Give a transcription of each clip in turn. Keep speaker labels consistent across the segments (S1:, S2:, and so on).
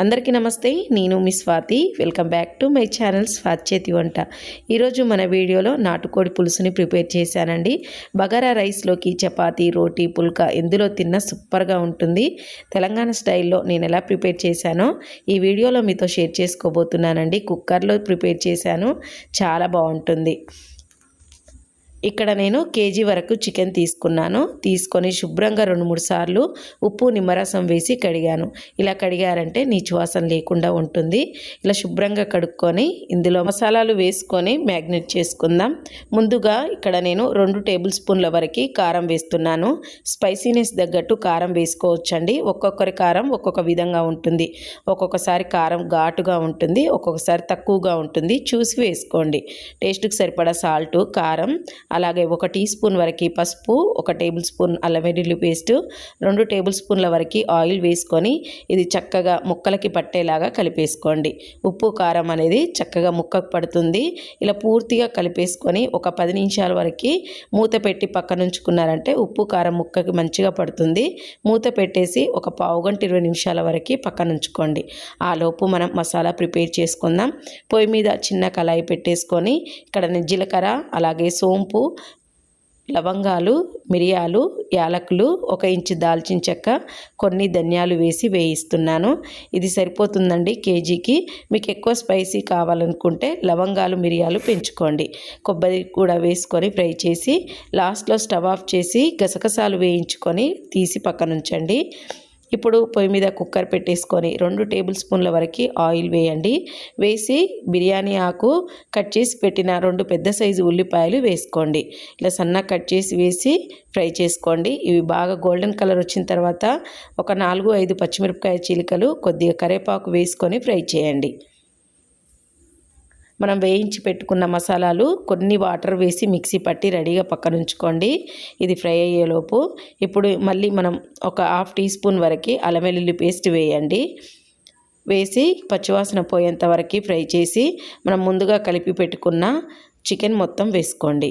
S1: అందరికీ నమస్తే నేను మీ Swathi. Welcome back to my channel Swathi చేతి వంట. ఈరోజు మన వీడియోలో నాటుకోడి పులుసుని ప్రిపేర్ చేశానండి. బగారా రైస్లోకి చపాతి రోటీ పుల్కా ఎందులో తిన్నా సూపర్గా ఉంటుంది. తెలంగాణ స్టైల్లో నేను ఎలా ప్రిపేర్ చేశానో ఈ వీడియోలో మీతో షేర్ చేసుకోబోతున్నానండి. కుక్కర్లో ప్రిపేర్ చేశాను. చాలా బాగుంటుంది. ఇక్కడ నేను కేజీ వరకు చికెన్ తీసుకున్నాను. తీసుకొని శుభ్రంగా రెండు మూడు సార్లు ఉప్పు నిమ్మరసం వేసి కడిగాను. ఇలా కడిగారంటే నీచు వాసన లేకుండా ఉంటుంది. ఇలా శుభ్రంగా కడుక్కొని ఇందులో మసాలాలు వేసుకొని మ్యాగ్నెట్ చేసుకుందాం. ముందుగా ఇక్కడ నేను రెండు టేబుల్ స్పూన్ల వరకు కారం వేస్తున్నాను. స్పైసీనెస్ తగ్గట్టు కారం వేసుకోవచ్చండి. ఒక్కొక్కరి కారం ఒక్కొక్క విధంగా ఉంటుంది. ఒక్కొక్కసారి కారం ఘాటుగా ఉంటుంది ఒక్కొక్కసారి తక్కువగా ఉంటుంది. చూసి వేసుకోండి. టేస్ట్కి సరిపడా సాల్ట్ కారం అలాగే ఒక టీ స్పూన్ వరకు పసుపు ఒక టేబుల్ స్పూన్ అల్లం వెల్లుల్లి పేస్ట్ రెండు టేబుల్ స్పూన్ల వరకు ఆయిల్ వేసుకొని ఇది చక్కగా ముక్కలకి పట్టేలాగా కలిపేసుకోండి. ఉప్పు కారం అనేది చక్కగా ముక్కకు పడుతుంది. ఇలా పూర్తిగా కలిపేసుకొని ఒక పది నిమిషాల వరకు మూత పెట్టి పక్కన ఉంచుకున్నారంటే ఉప్పు కారం ముక్కకి మంచిగా పడుతుంది. మూత పెట్టేసి ఒక పావు గంట ఇరవై నిమిషాల వరకు పక్కన ఉంచుకోండి. ఆ లోపు మనం మసాలా ప్రిపేర్ చేసుకుందాం. పొయ్యి మీద చిన్న కళాయి పెట్టేసుకొని ఇక్కడ జీలకర్ర అలాగే సోంపు లవంగాలు మిరియాలు యాలకులు ఒక ఇంచు దాల్చిన చెక్క కొన్ని ధనియాలు వేసి వేయిస్తున్నాను. ఇది సరిపోతుందండి కేజీకి. మీకు ఎక్కువ స్పైసీ కావాలనుకుంటే లవంగాలు మిరియాలు పెంచుకోండి. కొబ్బరి కూడా వేసుకొని ఫ్రై చేసి లాస్ట్లో స్టవ్ ఆఫ్ చేసి గసగసాలు వేయించుకొని తీసి పక్కన ఉంచండి ఇప్పుడు పొయ్యి మీద కుక్కర్ పెట్టేసుకొని రెండు టేబుల్ స్పూన్ల వరకు ఆయిల్ వేయండి. వేసి బిర్యానీ ఆకు కట్ చేసి పెట్టిన రెండు పెద్ద సైజు ఉల్లిపాయలు వేసుకోండి. ఇలా సన్నగా కట్ చేసి వేసి ఫ్రై చేసుకోండి. ఇవి బాగా గోల్డెన్ కలర్ వచ్చిన తర్వాత ఒక నాలుగు ఐదు పచ్చిమిరపకాయ చీలికలు కొద్దిగా కరేపాకు వేసుకొని ఫ్రై చేయండి. మనం వేయించి పెట్టుకున్న మసాలాలు కొన్ని వాటర్ వేసి మిక్సీ పట్టి రెడీగా పక్కన ఉంచుకోండి. ఇది ఫ్రై అయ్యేలోపు. ఇప్పుడు మళ్ళీ మనం ఒక హాఫ్ టీ స్పూన్ వరకు అల్లం వెల్లుల్లి పేస్ట్ వేయండి. వేసి పచ్చివాసన పోయేంత వరకు ఫ్రై చేసి మనం ముందుగా కలిపి పెట్టుకున్న చికెన్ మొత్తం వేసుకోండి.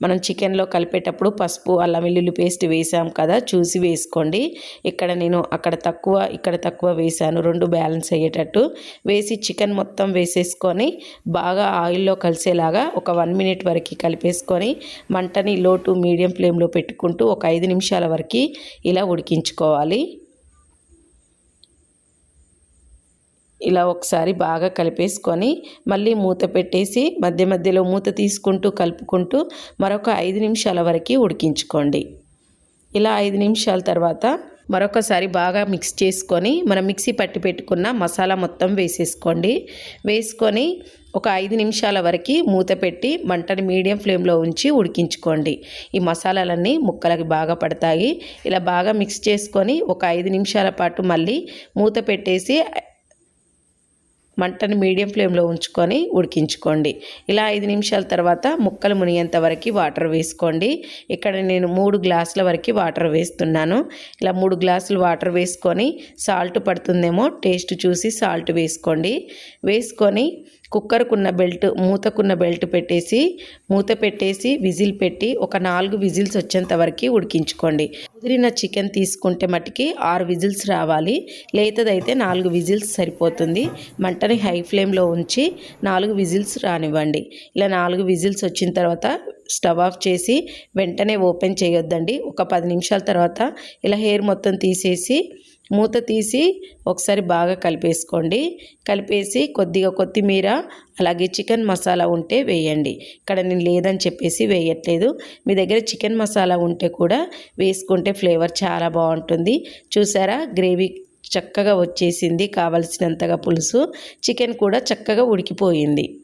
S1: మనం చికెన్లో కలిపేటప్పుడు పసుపు అల్లం వెల్లుల్లి పేస్ట్ వేసాం కదా చూసి వేసుకోండి. ఇక్కడ నేను అక్కడ తక్కువ ఇక్కడ తక్కువ వేసాను రెండు బ్యాలెన్స్ అయ్యేటట్టు వేసి చికెన్ మొత్తం వేసేసుకొని బాగా ఆయిల్లో కలిసేలాగా ఒక వన్ మినిట్ వరకు కలిపేసుకొని మంటని లో టు మీడియం ఫ్లేమ్లో పెట్టుకుంటూ ఒక ఐదు నిమిషాల వరకు ఇలా ఉడికించుకోవాలి. ఇలా ఒకసారి బాగా కలిపేసుకొని మళ్ళీ మూత పెట్టేసి మధ్య మధ్యలో మూత తీసుకుంటూ కలుపుకుంటూ మరొక ఐదు నిమిషాల వరకు ఉడికించుకోండి. ఇలా ఐదు నిమిషాల తర్వాత మరొకసారి బాగా మిక్స్ చేసుకొని మనం మిక్సీ పట్టి పెట్టుకున్న మసాలా మొత్తం వేసేసుకోండి. వేసుకొని ఒక ఐదు నిమిషాల వరకు మూత పెట్టి మంటని మీడియం ఫ్లేమ్లో ఉంచి ఉడికించుకోండి. ఈ మసాలాలన్నీ ముక్కలకి బాగా పడతాయి. ఇలా బాగా మిక్స్ చేసుకొని ఒక ఐదు నిమిషాల పాటు మళ్ళీ మూత పెట్టేసి మంటను మీడియం ఫ్లేమ్లో ఉంచుకొని ఉడికించుకోండి. ఇలా ఐదు నిమిషాల తర్వాత ముక్కలు మునిగేంత వరకు వాటర్ వేసుకోండి. ఇక్కడ నేను మూడు గ్లాసుల వరకు వాటర్ వేస్తున్నాను. ఇలా మూడు గ్లాసులు వాటర్ వేసుకొని సాల్ట్ పడుతుందేమో టేస్ట్ చూసి సాల్ట్ వేసుకోండి. వేసుకొని కుక్కర్కున్న బెల్ట్ మూతకున్న బెల్ట్ పెట్టేసి మూత పెట్టేసి విజిల్ పెట్టి ఒక నాలుగు విజిల్స్ వచ్చేంత వరకు ఉడికించుకోండి. కుదిరిన చికెన్ తీసుకుంటే మటుకి ఆరు విజిల్స్ రావాలి. లేతదైతే నాలుగు విజిల్స్ సరిపోతుంది. మంటని హై ఫ్లేమ్లో ఉంచి నాలుగు విజిల్స్ రానివ్వండి. ఇలా నాలుగు విజిల్స్ వచ్చిన తర్వాత స్టవ్ ఆఫ్ చేసి వెంటనే ఓపెన్ చేయొద్దండి. ఒక పది నిమిషాల తర్వాత ఇలా హెయిర్ మొత్తం తీసేసి మూత తీసి ఒకసారి బాగా కలిపేసుకోండి. కలిపేసి కొద్దిగా కొత్తిమీర అలాగే చికెన్ మసాలా ఉంటే వేయండి. ఇక్కడ నేను లేదని చెప్పేసి వేయట్లేదు. మీ దగ్గర చికెన్ మసాలా ఉంటే కూడా వేసుకుంటే ఫ్లేవర్ చాలా బాగుంటుంది. చూసారా? గ్రేవీ చక్కగా వచ్చేసింది. కావలసినంతగా పులుసు. చికెన్ కూడా చక్కగా ఉడికిపోయింది.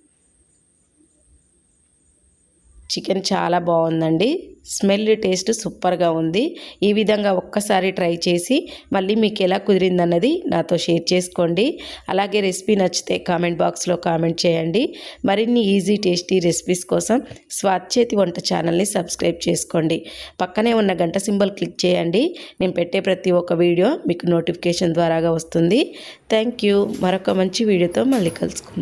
S1: చికెన్ చాలా బాగుందండి. స్మెల్ టేస్ట్ సూపర్గా ఉంది. ఈ విధంగా ఒక్కసారి ట్రై చేసి మళ్ళీ మీకు ఎలా కుదిరిందన్నది నాతో షేర్ చేసుకోండి. అలాగే రెసిపీ నచ్చితే కామెంట్ బాక్స్లో కామెంట్ చేయండి. మరిన్ని ఈజీ టేస్టీ రెసిపీస్ కోసం స్వాచ్చేతి వంట ఛానల్ని సబ్స్క్రైబ్ చేసుకోండి. పక్కనే ఉన్న గంట సింబల్ క్లిక్ చేయండి. నేను పెట్టే ప్రతి ఒక్క వీడియో మీకు నోటిఫికేషన్ ద్వారాగా వస్తుంది. Thank you. మరొక మంచి వీడియోతో మళ్ళీ కలుసుకుందాం.